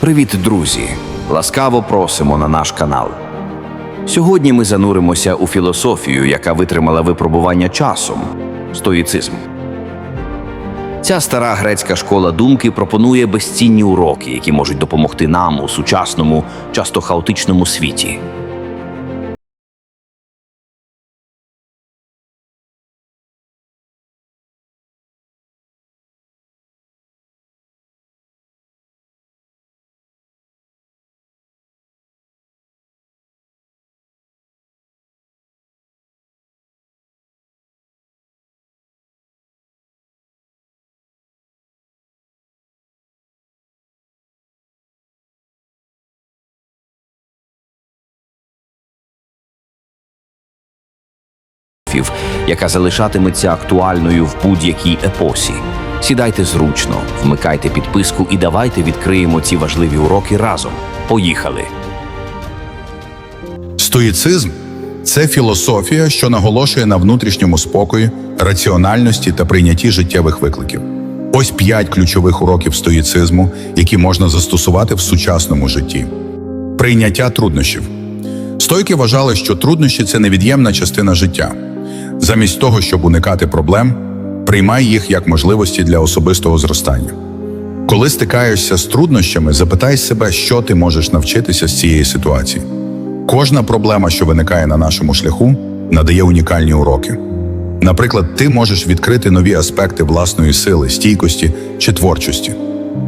Привіт, друзі! Ласкаво просимо на наш канал. Сьогодні ми зануримося у філософію, яка витримала випробування часом стоїцизм. Ця стара грецька школа думки пропонує безцінні уроки, які можуть допомогти нам у сучасному, часто хаотичному світі. Філософів, яка залишатиметься актуальною в будь-якій епосі. Сідайте зручно, вмикайте підписку і давайте відкриємо ці важливі уроки разом. Поїхали! Стоїцизм це філософія, що наголошує на внутрішньому спокої, раціональності та прийнятті життєвих викликів. Ось п'ять ключових уроків стоїцизму, які можна застосувати в сучасному житті. Прийняття труднощів. Стойки вважали, що труднощі це невід'ємна частина життя. Замість того, щоб уникати проблем, приймай їх як можливості для особистого зростання. Коли стикаєшся з труднощами, запитай себе, що ти можеш навчитися з цієї ситуації. Кожна проблема, що виникає на нашому шляху, надає унікальні уроки. Наприклад, ти можеш відкрити нові аспекти власної сили, стійкості чи творчості.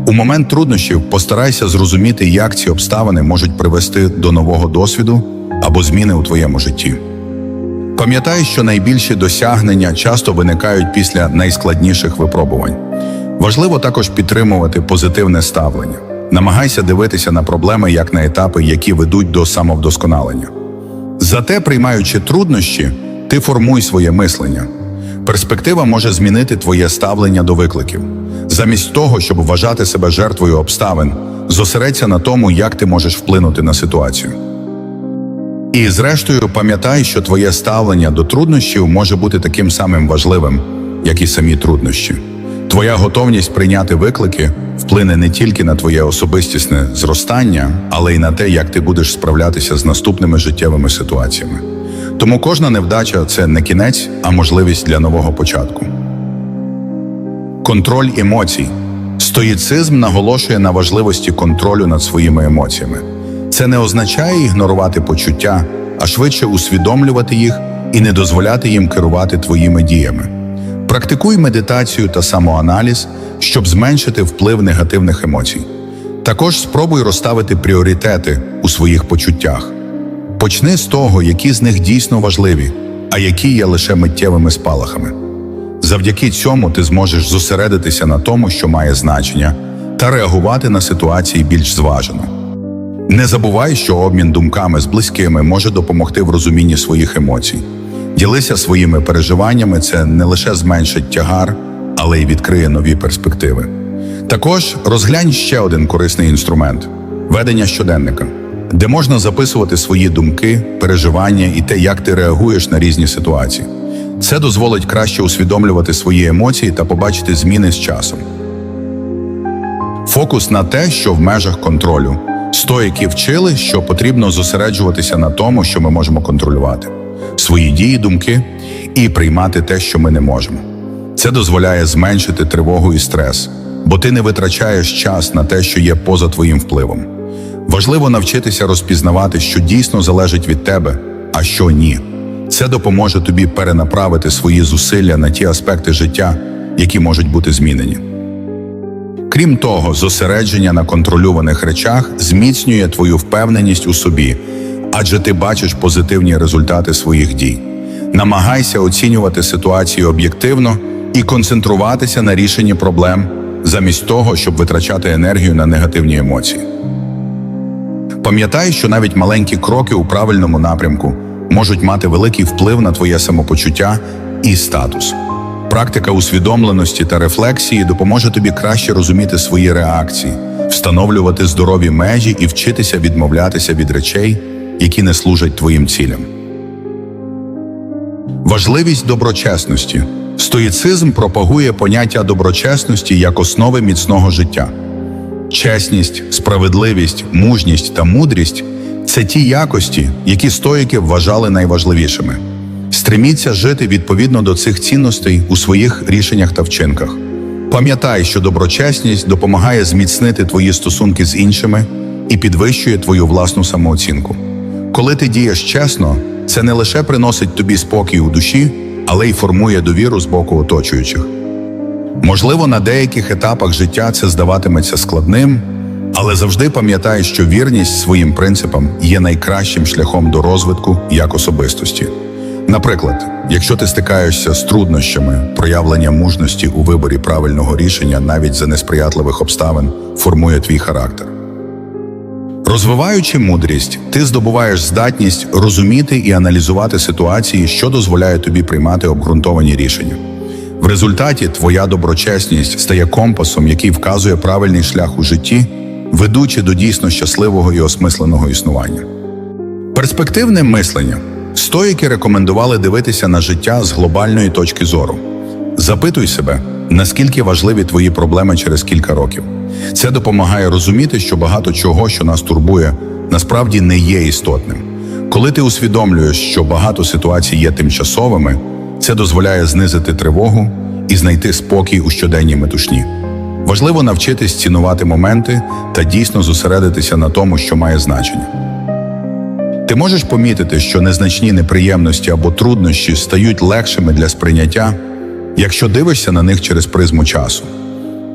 У момент труднощів постарайся зрозуміти, як ці обставини можуть привести до нового досвіду або зміни у твоєму житті. Пам'ятай, що найбільші досягнення часто виникають після найскладніших випробувань. Важливо також підтримувати позитивне ставлення. Намагайся дивитися на проблеми як на етапи, які ведуть до самовдосконалення. Зате, приймаючи труднощі, ти формуй своє мислення. Перспектива може змінити твоє ставлення до викликів. Замість того, щоб вважати себе жертвою обставин, зосередься на тому, як ти можеш вплинути на ситуацію. І зрештою, пам'ятай, що твоє ставлення до труднощів може бути таким самим важливим, як і самі труднощі. Твоя готовність прийняти виклики вплине не тільки на твоє особистісне зростання, але й на те, як ти будеш справлятися з наступними життєвими ситуаціями. Тому кожна невдача це не кінець, а можливість для нового початку. Контроль емоцій. Стоїцизм наголошує на важливості контролю над своїми емоціями. Це не означає ігнорувати почуття, а швидше усвідомлювати їх і не дозволяти їм керувати твоїми діями. Практикуй медитацію та самоаналіз, щоб зменшити вплив негативних емоцій. Також спробуй розставити пріоритети у своїх почуттях. Почни з того, які з них дійсно важливі, а які є лише миттєвими спалахами. Завдяки цьому ти зможеш зосередитися на тому, що має значення, та реагувати на ситуації більш зважено. Не забувай, що обмін думками з близькими може допомогти в розумінні своїх емоцій. Ділися своїми переживаннями, це не лише зменшить тягар, але й відкриє нові перспективи. Також розглянь ще один корисний інструмент ведення щоденника, де можна записувати свої думки, переживання і те, як ти реагуєш на різні ситуації. Це дозволить краще усвідомлювати свої емоції та побачити зміни з часом. Фокус на те, що в межах контролю. Стоїки вчили, що потрібно зосереджуватися на тому, що ми можемо контролювати, свої дії, думки і приймати те, що ми не можемо. Це дозволяє зменшити тривогу і стрес, бо ти не витрачаєш час на те, що є поза твоїм впливом. Важливо навчитися розпізнавати, що дійсно залежить від тебе, а що ні. Це допоможе тобі перенаправити свої зусилля на ті аспекти життя, які можуть бути змінені. Крім того, зосередження на контрольованих речах зміцнює твою впевненість у собі, адже ти бачиш позитивні результати своїх дій. Намагайся оцінювати ситуацію об'єктивно і концентруватися на рішенні проблем, замість того, щоб витрачати енергію на негативні емоції. Пам'ятай, що навіть маленькі кроки у правильному напрямку можуть мати великий вплив на твоє самопочуття і статус. Практика усвідомленості та рефлексії допоможе тобі краще розуміти свої реакції, встановлювати здорові межі і вчитися відмовлятися від речей, які не служать твоїм цілям. Важливість доброчесності. Стоїцизм пропагує поняття доброчесності як основи міцного життя. Чесність, справедливість, мужність та мудрість це ті якості, які стоїки вважали найважливішими. Стреміться жити відповідно до цих цінностей у своїх рішеннях та вчинках. Пам'ятай, що доброчесність допомагає зміцнити твої стосунки з іншими і підвищує твою власну самооцінку. Коли ти дієш чесно, це не лише приносить тобі спокій у душі, але й формує довіру з боку оточуючих. Можливо, на деяких етапах життя це здаватиметься складним, але завжди пам'ятай, що вірність своїм принципам є найкращим шляхом до розвитку як особистості. Наприклад, якщо ти стикаєшся з труднощами, проявлення мужності у виборі правильного рішення навіть за несприятливих обставин формує твій характер. Розвиваючи мудрість, ти здобуваєш здатність розуміти і аналізувати ситуації, що дозволяє тобі приймати обґрунтовані рішення. В результаті твоя доброчесність стає компасом, який вказує правильний шлях у житті, ведучи до дійсно щасливого і осмисленого існування. Перспективне мислення. Стоїки рекомендували дивитися на життя з глобальної точки зору. Запитуй себе, наскільки важливі твої проблеми через кілька років. Це допомагає розуміти, що багато чого, що нас турбує, насправді не є істотним. Коли ти усвідомлюєш, що багато ситуацій є тимчасовими, це дозволяє знизити тривогу і знайти спокій у щоденній метушні. Важливо навчитись цінувати моменти та дійсно зосередитися на тому, що має значення. Ти можеш помітити, що незначні неприємності або труднощі стають легшими для сприйняття, якщо дивишся на них через призму часу.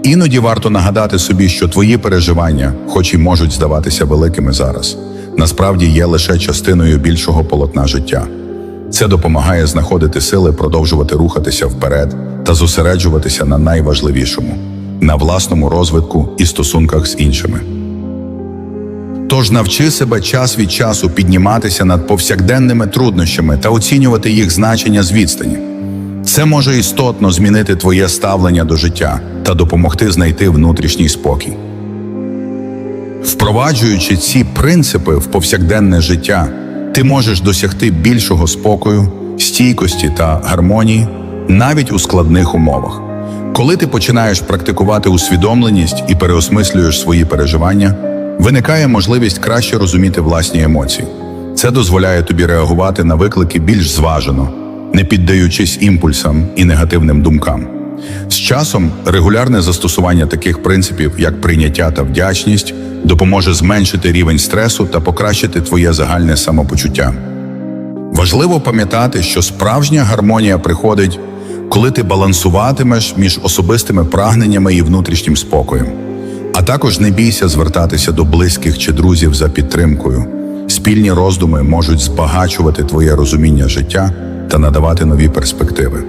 Іноді варто нагадати собі, що твої переживання, хоч і можуть здаватися великими зараз, насправді є лише частиною більшого полотна життя. Це допомагає знаходити сили продовжувати рухатися вперед та зосереджуватися на найважливішому на власному розвитку і стосунках з іншими. Тож навчи себе час від часу підніматися над повсякденними труднощами та оцінювати їх значення з відстані. Це може істотно змінити твоє ставлення до життя та допомогти знайти внутрішній спокій. Впроваджуючи ці принципи в повсякденне життя, ти можеш досягти більшого спокою, стійкості та гармонії навіть у складних умовах. Коли ти починаєш практикувати усвідомленість і переосмислюєш свої переживання, виникає можливість краще розуміти власні емоції. Це дозволяє тобі реагувати на виклики більш зважено, не піддаючись імпульсам і негативним думкам. З часом регулярне застосування таких принципів, як прийняття та вдячність, допоможе зменшити рівень стресу та покращити твоє загальне самопочуття. Важливо пам'ятати, що справжня гармонія приходить, коли ти балансуватимеш між особистими прагненнями і внутрішнім спокоєм. А також не бійся звертатися до близьких чи друзів за підтримкою. Спільні роздуми можуть збагачувати твоє розуміння життя та надавати нові перспективи.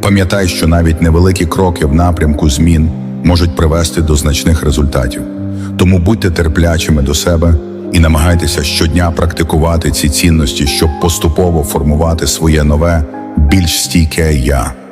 Пам'ятай, що навіть невеликі кроки в напрямку змін можуть привести до значних результатів. Тому будьте терплячими до себе і намагайтеся щодня практикувати ці цінності, щоб поступово формувати своє нове, більш стійке я.